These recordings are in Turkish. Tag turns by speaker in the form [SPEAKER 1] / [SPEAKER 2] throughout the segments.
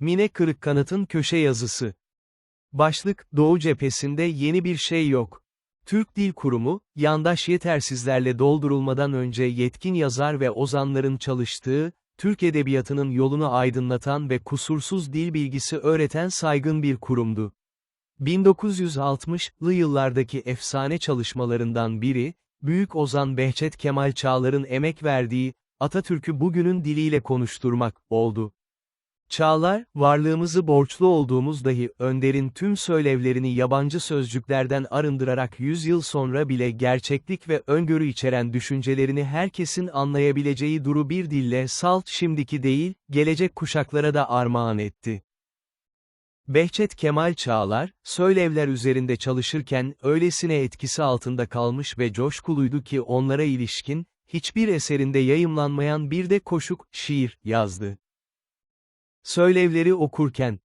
[SPEAKER 1] Mine Kırıkkanat'ın köşe yazısı. Başlık, Doğu cephesinde yeni bir şey yok. Türk Dil Kurumu, yandaş yetersizlerle doldurulmadan önce yetkin yazar ve ozanların çalıştığı, Türk Edebiyatı'nın yolunu aydınlatan ve kusursuz dil bilgisi öğreten saygın bir kurumdu. 1960'lı yıllardaki efsane çalışmalarından biri, Büyük Ozan Behçet Kemal Çağlar'ın emek verdiği, Atatürk'ü bugünün diliyle konuşturmak, oldu. Çağlar, varlığımızı borçlu olduğumuz dahi Önder'in tüm söylevlerini yabancı sözcüklerden arındırarak 100 yıl sonra bile gerçeklik ve öngörü içeren düşüncelerini herkesin anlayabileceği duru bir dille salt şimdiki değil, gelecek kuşaklara da armağan etti. Behçet Kemal Çağlar, söylevler üzerinde çalışırken öylesine etkisi altında kalmış ve coşkuluydu ki onlara ilişkin, hiçbir eserinde yayımlanmayan bir de koşuk, şiir, yazdı. Söylevleri okurken.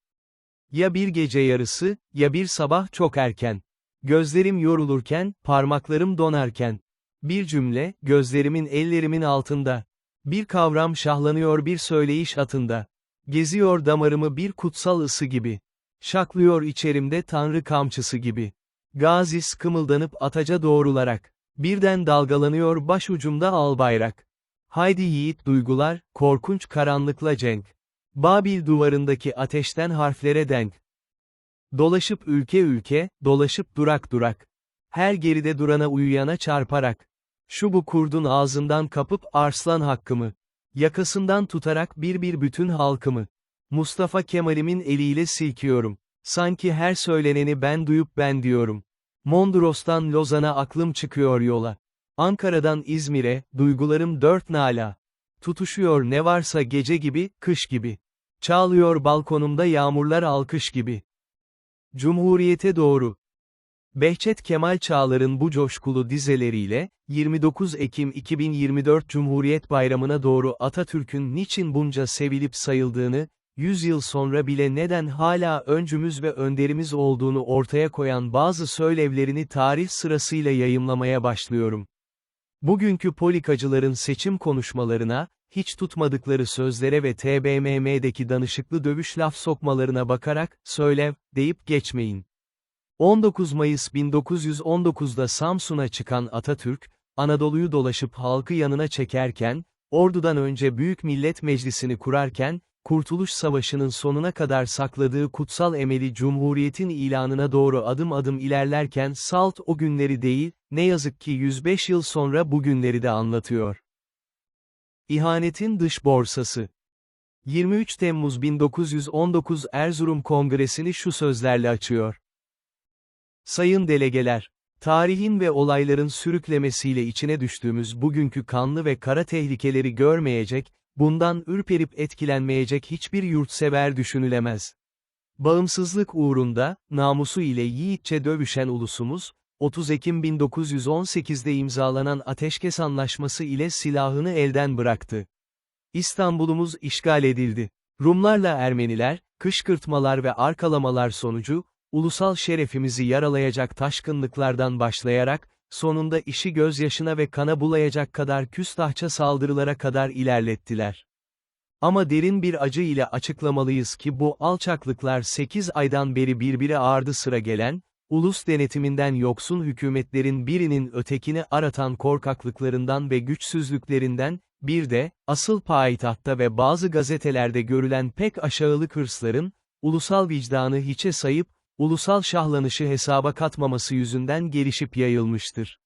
[SPEAKER 1] Ya bir gece yarısı, ya bir sabah çok erken. Gözlerim yorulurken, parmaklarım donarken. Bir cümle, gözlerimin ellerimin altında. Bir kavram şahlanıyor bir söyleyiş atında. Geziyor damarımı bir kutsal ısı gibi. Şaklıyor içerimde tanrı kamçısı gibi. Gazi kımıldanıp ataca doğrularak. Birden dalgalanıyor başucumda al bayrak. Haydi yiğit duygular, korkunç karanlıkla cenk. Babil duvarındaki ateşten harflere denk. Dolaşıp ülke ülke, dolaşıp durak durak. Her geride durana uyuyana çarparak. Şu bu kurdun ağzından kapıp arslan hakkımı. Yakasından tutarak bir bir bütün halkımı. Mustafa Kemal'imin eliyle silkiyorum. Sanki her söyleneni ben duyup ben diyorum. Mondros'tan Lozan'a aklım çıkıyor yola. Ankara'dan İzmir'e, duygularım dört nala. Tutuşuyor ne varsa gece gibi, kış gibi. Çağlıyor balkonumda yağmurlar alkış gibi. Cumhuriyete doğru. Behçet Kemal Çağlar'ın bu coşkulu dizeleriyle, 29 Ekim 2024 Cumhuriyet Bayramı'na doğru Atatürk'ün niçin bunca sevilip sayıldığını, 100 yıl sonra bile neden hala öncümüz ve önderimiz olduğunu ortaya koyan bazı söylevlerini tarih sırasıyla yayımlamaya başlıyorum. Bugünkü politikacıların seçim konuşmalarına, hiç tutmadıkları sözlere ve TBMM'deki danışıklı dövüş laf sokmalarına bakarak, söylev, deyip geçmeyin. 19 Mayıs 1919'da Samsun'a çıkan Atatürk, Anadolu'yu dolaşıp halkı yanına çekerken, ordudan önce Büyük Millet Meclisi'ni kurarken, Kurtuluş Savaşı'nın sonuna kadar sakladığı kutsal emeli Cumhuriyet'in ilanına doğru adım adım ilerlerken salt o günleri değil, ne yazık ki 105 yıl sonra bugünleri de anlatıyor. İhanetin Dış Borsası 23 Temmuz 1919 Erzurum Kongresi'ni şu sözlerle açıyor. Sayın delegeler, tarihin ve olayların sürüklemesiyle içine düştüğümüz bugünkü kanlı ve kara tehlikeleri görmeyecek, bundan ürperip etkilenmeyecek hiçbir yurtsever düşünülemez. Bağımsızlık uğrunda, namusu ile yiğitçe dövüşen ulusumuz, 30 Ekim 1918'de imzalanan Ateşkes Anlaşması ile silahını elden bıraktı. İstanbul'umuz işgal edildi. Rumlarla Ermeniler, kışkırtmalar ve arkalamalar sonucu, ulusal şerefimizi yaralayacak taşkınlıklardan başlayarak, sonunda işi gözyaşına ve kana bulayacak kadar küstahça saldırılara kadar ilerlettiler. Ama derin bir acı ile açıklamalıyız ki bu alçaklıklar 8 aydan beri birbiri ardı sıra gelen, ulus denetiminden yoksun hükümetlerin birinin ötekini aratan korkaklıklarından ve güçsüzlüklerinden, bir de, asıl payitahtta ve bazı gazetelerde görülen pek aşağılık hırsların, ulusal vicdanı hiçe sayıp, ulusal şahlanışı hesaba katmaması yüzünden gelişip yayılmıştır.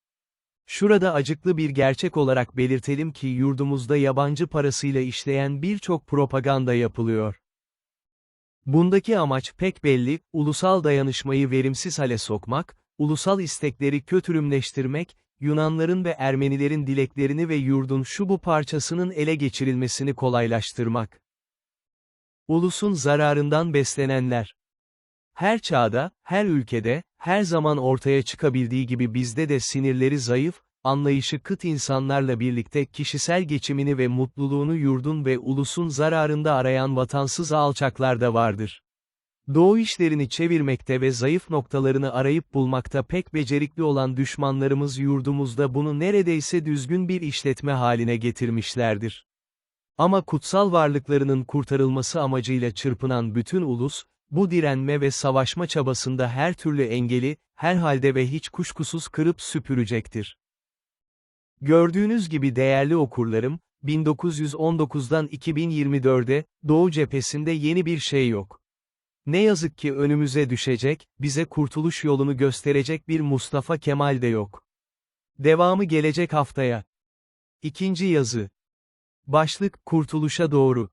[SPEAKER 1] Şurada acıklı bir gerçek olarak belirtelim ki yurdumuzda yabancı parasıyla işleyen birçok propaganda yapılıyor. Bundaki amaç pek belli, ulusal dayanışmayı verimsiz hale sokmak, ulusal istekleri kötürümleştirmek, Yunanların ve Ermenilerin dileklerini ve yurdun şu bu parçasının ele geçirilmesini kolaylaştırmak. Ulusun zararından beslenenler. Her çağda, her ülkede, her zaman ortaya çıkabildiği gibi bizde de sinirleri zayıf, anlayışı kıt insanlarla birlikte kişisel geçimini ve mutluluğunu yurdun ve ulusun zararında arayan vatansız alçaklar da vardır. Doğu işlerini çevirmekte ve zayıf noktalarını arayıp bulmakta pek becerikli olan düşmanlarımız yurdumuzda bunu neredeyse düzgün bir işletme haline getirmişlerdir. Ama kutsal varlıklarının kurtarılması amacıyla çırpınan bütün ulus, bu direnme ve savaşma çabasında her türlü engeli, herhalde ve hiç kuşkusuz kırıp süpürecektir. Gördüğünüz gibi değerli okurlarım, 1919'dan 2024'e, Doğu cephesinde yeni bir şey yok. Ne yazık ki önümüze düşecek, bize kurtuluş yolunu gösterecek bir Mustafa Kemal de yok. Devamı gelecek haftaya. İkinci yazı. Başlık, Kurtuluşa Doğru.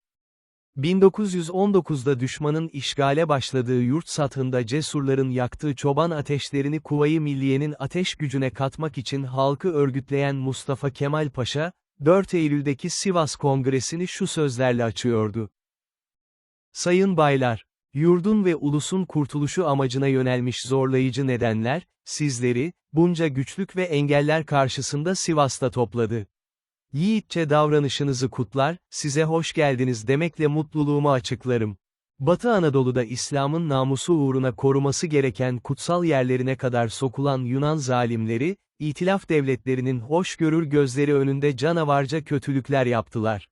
[SPEAKER 1] 1919'da düşmanın işgale başladığı yurt sathında cesurların yaktığı çoban ateşlerini Kuvayi Milliye'nin ateş gücüne katmak için halkı örgütleyen Mustafa Kemal Paşa, 4 Eylül'deki Sivas Kongresi'ni şu sözlerle açıyordu. Sayın baylar, yurdun ve ulusun kurtuluşu amacına yönelmiş zorlayıcı nedenler, sizleri, bunca güçlük ve engeller karşısında Sivas'ta topladı. Yiğitçe davranışınızı kutlar, size hoş geldiniz demekle mutluluğumu açıklarım. Batı Anadolu'da İslam'ın namusu uğruna koruması gereken kutsal yerlerine kadar sokulan Yunan zalimleri, İtilaf devletlerinin hoşgörür gözleri önünde canavarca kötülükler yaptılar.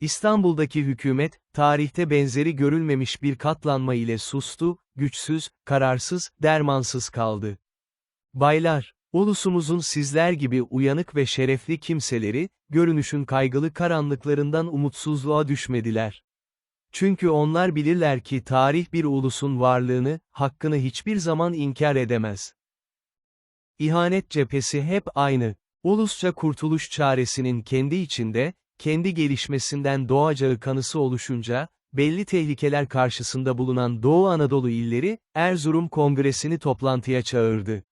[SPEAKER 1] İstanbul'daki hükümet, tarihte benzeri görülmemiş bir katlanma ile sustu, güçsüz, kararsız, dermansız kaldı. Baylar, ulusumuzun sizler gibi uyanık ve şerefli kimseleri, görünüşün kaygılı karanlıklarından umutsuzluğa düşmediler. Çünkü onlar bilirler ki tarih bir ulusun varlığını, hakkını hiçbir zaman inkar edemez. İhanet cephesi hep aynı. Ulusça kurtuluş çaresinin kendi içinde, kendi gelişmesinden doğacağı kanısı oluşunca, belli tehlikeler karşısında bulunan Doğu Anadolu illeri, Erzurum Kongresi'ni toplantıya çağırdı.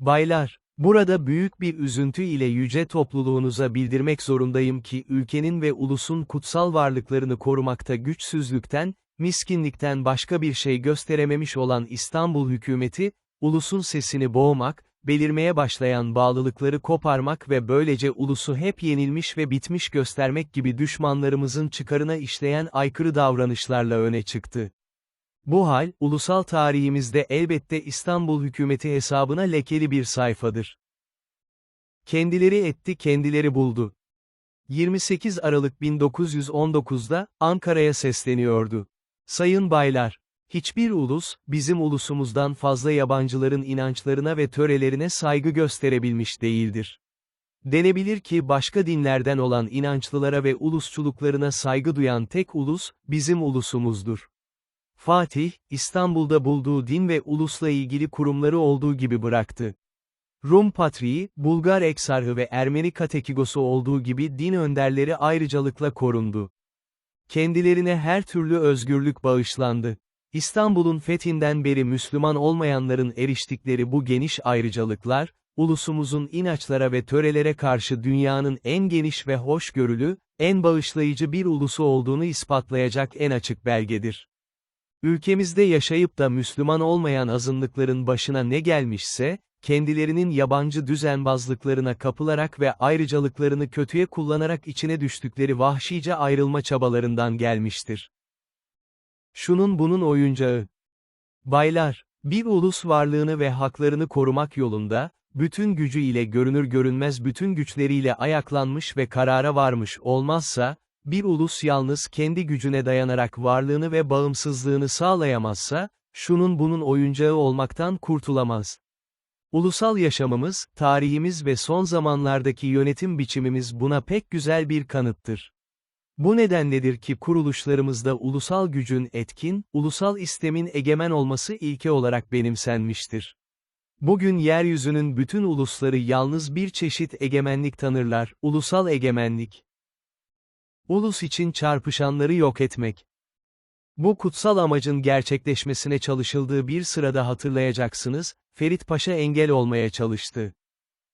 [SPEAKER 1] Baylar, burada büyük bir üzüntü ile yüce topluluğunuza bildirmek zorundayım ki ülkenin ve ulusun kutsal varlıklarını korumakta güçsüzlükten, miskinlikten başka bir şey gösterememiş olan İstanbul hükümeti, ulusun sesini boğmak, belirmeye başlayan bağlılıkları koparmak ve böylece ulusu hep yenilmiş ve bitmiş göstermek gibi düşmanlarımızın çıkarına işleyen aykırı davranışlarla öne çıktı. Bu hal, ulusal tarihimizde elbette İstanbul hükümeti hesabına lekeli bir sayfadır. Kendileri etti kendileri buldu. 28 Aralık 1919'da, Ankara'ya sesleniyordu. Sayın baylar, Hiçbir ulus, bizim ulusumuzdan fazla yabancıların inançlarına ve törelerine saygı gösterebilmiş değildir. Denebilir ki başka dinlerden olan inançlılara ve ulusçuluklarına saygı duyan tek ulus, bizim ulusumuzdur. Fatih, İstanbul'da bulduğu din ve ulusla ilgili kurumları olduğu gibi bıraktı. Rum Patriği, Bulgar Eksarhı ve Ermeni Katekigosu olduğu gibi din önderleri ayrıcalıkla korundu. Kendilerine her türlü özgürlük bağışlandı. İstanbul'un fethinden beri Müslüman olmayanların eriştikleri bu geniş ayrıcalıklar, ulusumuzun inançlara ve törelere karşı dünyanın en geniş ve hoşgörülü, en bağışlayıcı bir ulusu olduğunu ispatlayacak en açık belgedir. Ülkemizde yaşayıp da Müslüman olmayan azınlıkların başına ne gelmişse, kendilerinin yabancı düzenbazlıklarına kapılarak ve ayrıcalıklarını kötüye kullanarak içine düştükleri vahşice ayrılma çabalarından gelmiştir. Şunun bunun oyuncağı. Baylar, bir ulus varlığını ve haklarını korumak yolunda, bütün gücü ile görünür görünmez bütün güçleriyle ayaklanmış ve karara varmış olmazsa, bir ulus yalnız kendi gücüne dayanarak varlığını ve bağımsızlığını sağlayamazsa, şunun bunun oyuncağı olmaktan kurtulamaz. Ulusal yaşamımız, tarihimiz ve son zamanlardaki yönetim biçimimiz buna pek güzel bir kanıttır. Bu nedenledir ki kuruluşlarımızda ulusal gücün etkin, ulusal istemin egemen olması ilke olarak benimsenmiştir. Bugün yeryüzünün bütün ulusları yalnız bir çeşit egemenlik tanırlar, ulusal egemenlik. Ulus için çarpışanları yok etmek. Bu kutsal amacın gerçekleşmesine çalışıldığı bir sırada hatırlayacaksınız, Ferit Paşa engel olmaya çalıştı.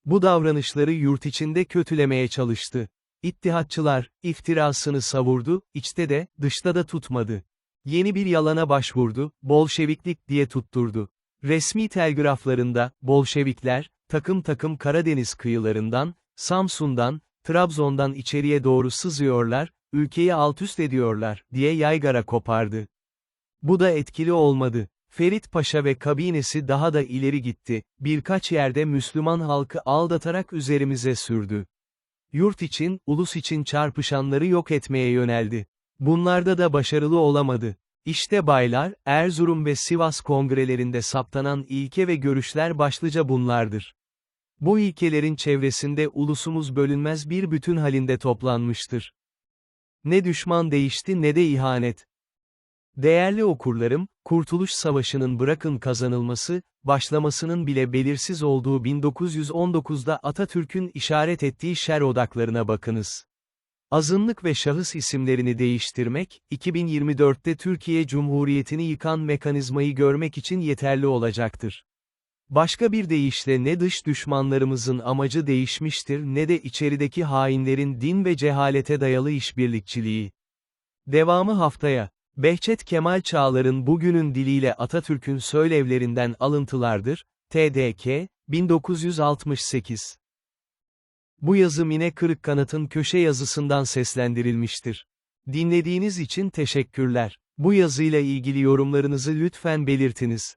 [SPEAKER 1] Bu davranışları yurt içinde kötülemeye çalıştı. İttihatçılar, iftirasını savurdu, içte de, dışta da tutmadı. Yeni bir yalana başvurdu, Bolşeviklik diye tutturdu. Resmi telgraflarında, Bolşevikler, takım takım Karadeniz kıyılarından, Samsun'dan, Trabzon'dan içeriye doğru sızıyorlar, ülkeyi altüst ediyorlar, diye yaygara kopardı. Bu da etkili olmadı. Ferit Paşa ve kabinesi daha da ileri gitti, birkaç yerde Müslüman halkı aldatarak üzerimize sürdü. Yurt için, ulus için çarpışanları yok etmeye yöneldi. Bunlarda da başarılı olamadı. İşte baylar, Erzurum ve Sivas kongrelerinde saptanan ilke ve görüşler başlıca bunlardır. Bu ilkelerin çevresinde ulusumuz bölünmez bir bütün halinde toplanmıştır. Ne düşman değişti ne de ihanet. Değerli okurlarım, Kurtuluş Savaşı'nın bırakın kazanılması, başlamasının bile belirsiz olduğu 1919'da Atatürk'ün işaret ettiği şer odaklarına bakınız. Azınlık ve şahıs isimlerini değiştirmek, 2024'te Türkiye Cumhuriyeti'ni yıkan mekanizmayı görmek için yeterli olacaktır. Başka bir deyişle ne dış düşmanlarımızın amacı değişmiştir ne de içerideki hainlerin din ve cehalete dayalı işbirlikçiliği. Devamı haftaya. Behçet Kemal Çağlar'ın bugünün diliyle Atatürk'ün söylevlerinden alıntılardır, TDK, 1968. Bu yazı Mine Kırıkkanat'ın köşe yazısından seslendirilmiştir. Dinlediğiniz için teşekkürler. Bu yazıyla ilgili yorumlarınızı lütfen belirtiniz.